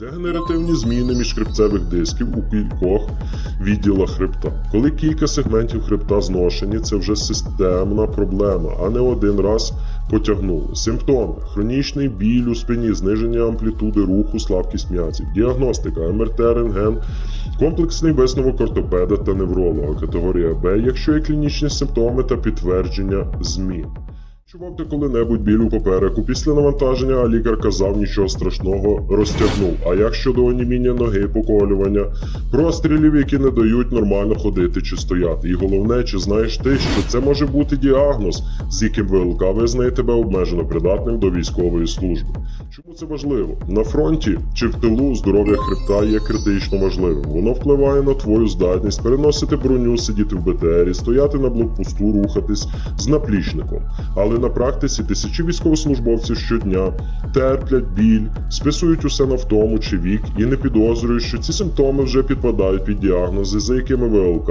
Дегенеративні зміни міжхребцевих дисків у кількох відділах хребта. Коли кілька сегментів хребта зношені, це вже системна проблема, а не один раз потягнули. Симптоми: хронічний біль у спині, зниження амплітуди руху, слабкість м'язів, діагностика, МРТ, рентген, комплексний висновок ортопеда та невролога, категорія Б, якщо є клінічні симптоми та підтвердження змін. Чував ти коли-небудь біль у попереку після навантаження, а лікар казав нічого страшного, розтягнув. А як щодо оніміння ноги, поколювання, прострілів, які не дають нормально ходити чи стояти. І головне, чи знаєш ти, що це може бути діагноз, з яким ВЛК визнає тебе обмежено придатним до військової служби. Чому це важливо? На фронті чи в тилу здоров'я хребта є критично важливим. Воно впливає на твою здатність переносити броню, сидіти в БТРі, стояти на блокпосту, рухатись з наплічником. Але на практиці тисячі військовослужбовців щодня терплять біль, списують усе на втому чи вік і не підозрюють, що ці симптоми вже підпадають під діагнози, за якими ВЛК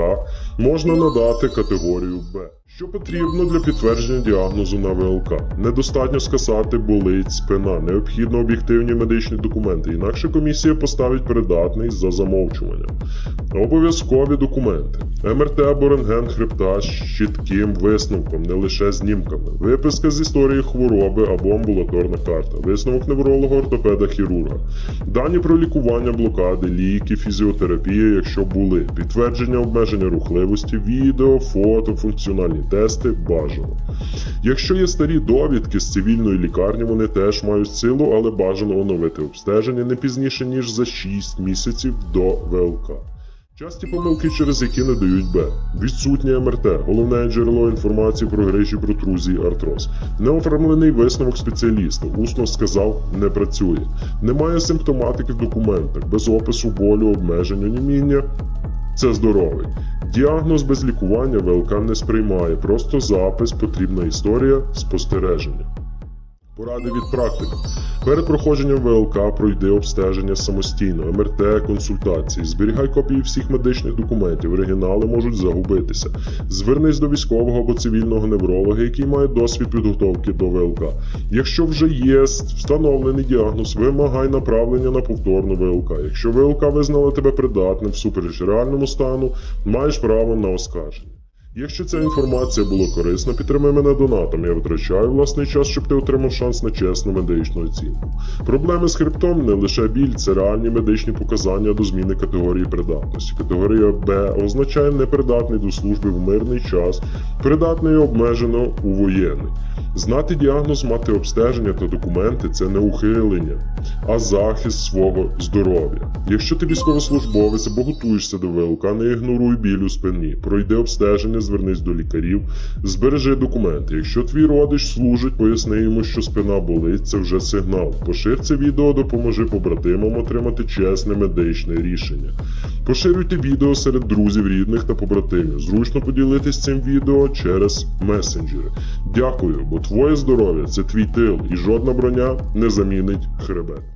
можна надати категорію Б. Що потрібно для підтвердження діагнозу на ВЛК? Недостатньо сказати болить спина, необхідно об'єктивні медичні документи, інакше комісія поставить придатний за замовчуванням. Обов'язкові документи. МРТ або рентген хребта з чітким висновком, не лише знімками. Виписка з історії хвороби або амбулаторна карта, висновок невролога, ортопеда, хірурга, дані про лікування блокади, ліки, фізіотерапія, якщо були, підтвердження обмеження рухливості, відео, фото, функціональні тести бажано. Якщо є старі довідки з цивільної лікарні, вони теж мають силу, але бажано оновити обстеження не пізніше ніж за 6 місяців до ВЛК. Часті помилки, через які не дають Б. Відсутнє МРТ, головне джерело інформації про грижі, протрузії, артроз. Неоформлений висновок спеціаліста. Усно сказав, не працює. Немає симптоматики в документах, без опису болю, обмежень, оніміння. Це здоровий. Діагноз без лікування ВЛК не сприймає, просто запис, потрібна історія, спостереження. Поради від практика. Перед проходженням ВЛК пройди обстеження самостійно, МРТ, консультації. Зберігай копії всіх медичних документів, оригінали можуть загубитися. Звернись до військового або цивільного невролога, який має досвід підготовки до ВЛК. Якщо вже є встановлений діагноз, вимагай направлення на повторну ВЛК. Якщо ВЛК визнала тебе придатним всупереч реальному стану, маєш право на оскарження. Якщо ця інформація була корисна, підтримай мене донатом. Я витрачаю власний час, щоб ти отримав шанс на чесну медичну оцінку. Проблеми з хребтом не лише біль, це реальні медичні показання до зміни категорії придатності. Категорія Б означає непридатний до служби в мирний час, придатний обмежено у воєнний. Знати діагноз, мати обстеження та документи це не ухилення, а захист свого здоров'я. Якщо ти військовослужбовець або готуєшся до ВЛК, не ігноруй біль у спині, пройди обстеження, звернись до лікарів, збережи документи. Якщо твій родич служить, поясни йому, що спина болить, це вже сигнал. Пошир це відео, допоможи побратимам отримати чесне медичне рішення. Поширюйте відео серед друзів, рідних та побратимів. Зручно поділитись цим відео через месенджери. Дякую, бо твоє здоров'я це твій тил, і жодна броня не замінить хребет.